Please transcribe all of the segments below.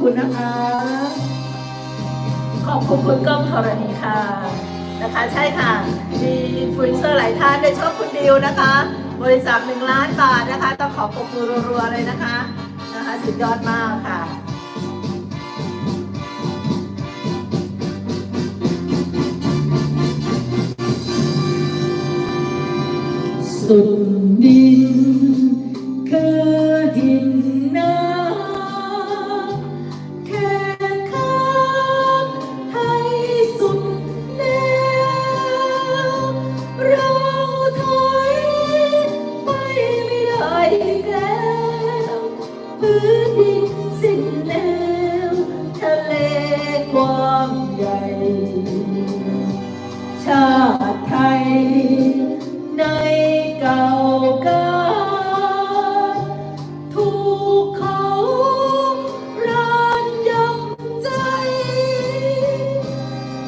คุณนะคะ ขอบคุณคุณก้องธรณีค่ะนะคะใช่ค่ะ มีอินฟลูเอนเซอร์หลายท่านได้ชอบคุณดิวนะคะ บริจาคหนึ่งล้านบาทนะคะ ต้องขอปรบมือรัวๆเลยนะคะนะคะสุดยอดมากค่ะสุด ชาติไทย ในเก่าการถูกเขารานยำใจ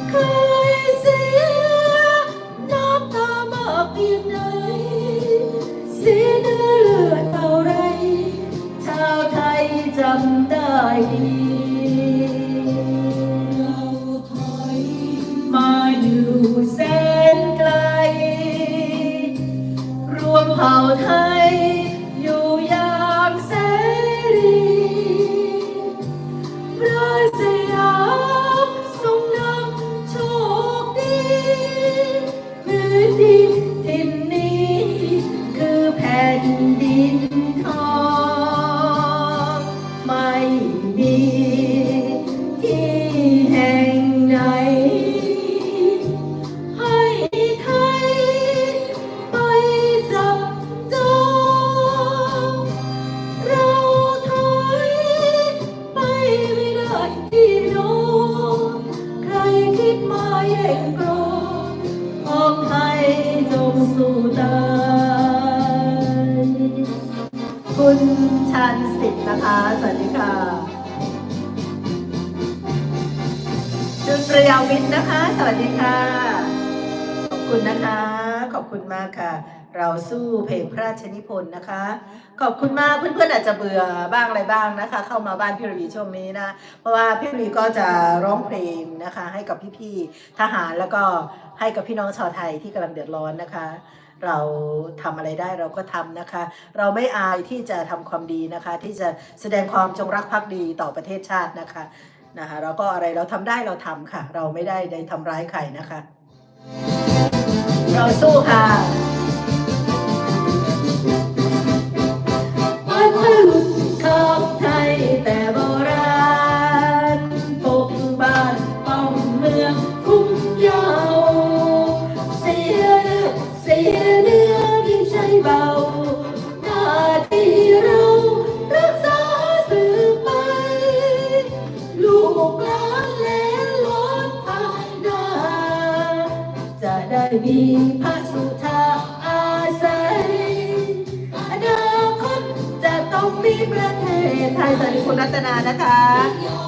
เคยเสียน้ำตามากเพียงไหนเสียเนื้อเลือดเท่าไร ชาวไทยจำได้ดี Hallelujah. ชันสิทธิ์นะคะ สวัสดีค่ะจุนประยาวิทย์นะคะ สวัสดีค่ะ ขอบคุณนะคะ ขอบคุณมากค่ะ เราสู้เพลงพระราชนิพนธ์นะคะ ขอบคุณมากเพื่อนๆอาจจะเบื่อบ้างอะไรบ้างนะคะ เข้ามาบ้านพี่ระวีช่วงนี้นะ เพราะว่าพี่ระวีก็จะร้องเพลงนะคะ ให้กับพี่ๆทหารแล้วก็ให้กับพี่น้องชาวไทยที่กำลังเดือดร้อนนะคะ เราทำอะไรได้เราก็ทำนะคะ เราไม่อายที่จะทำความดีนะคะ ที่จะแสดงความจงรักภักดีต่อประเทศชาตินะคะนะคะเราก็อะไรเราทำได้เราทำค่ะ เราไม่ได้ได้ทำร้ายใครนะคะ เราสู้ค่ะ มีพระสุธาอาศัยอนาคตจะต้องมีประเทศไทยสวัสดีคุณรัตนานะคะ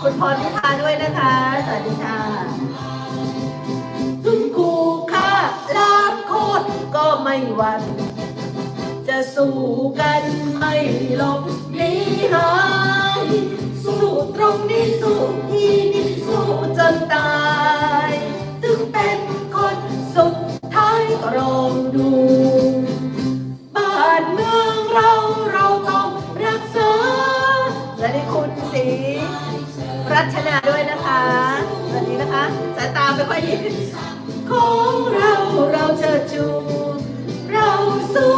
คุณพรพิพาด้วยนะคะ สวัสดีค่ะถึงคู่ค่าล้างโคตรก็ไม่หวั่นจะสู้กันไม่หลบหนีหาย สู้ตรงนี้สู้ที่นี่สู้จนตาย ลองดู บ้านเมืองเราเราต้องรักษา และในคุณสีรัชนาด้วยนะคะสวัสดีนะคะสายตาไม่ค่อยดีของเราเราจะจู เราสู้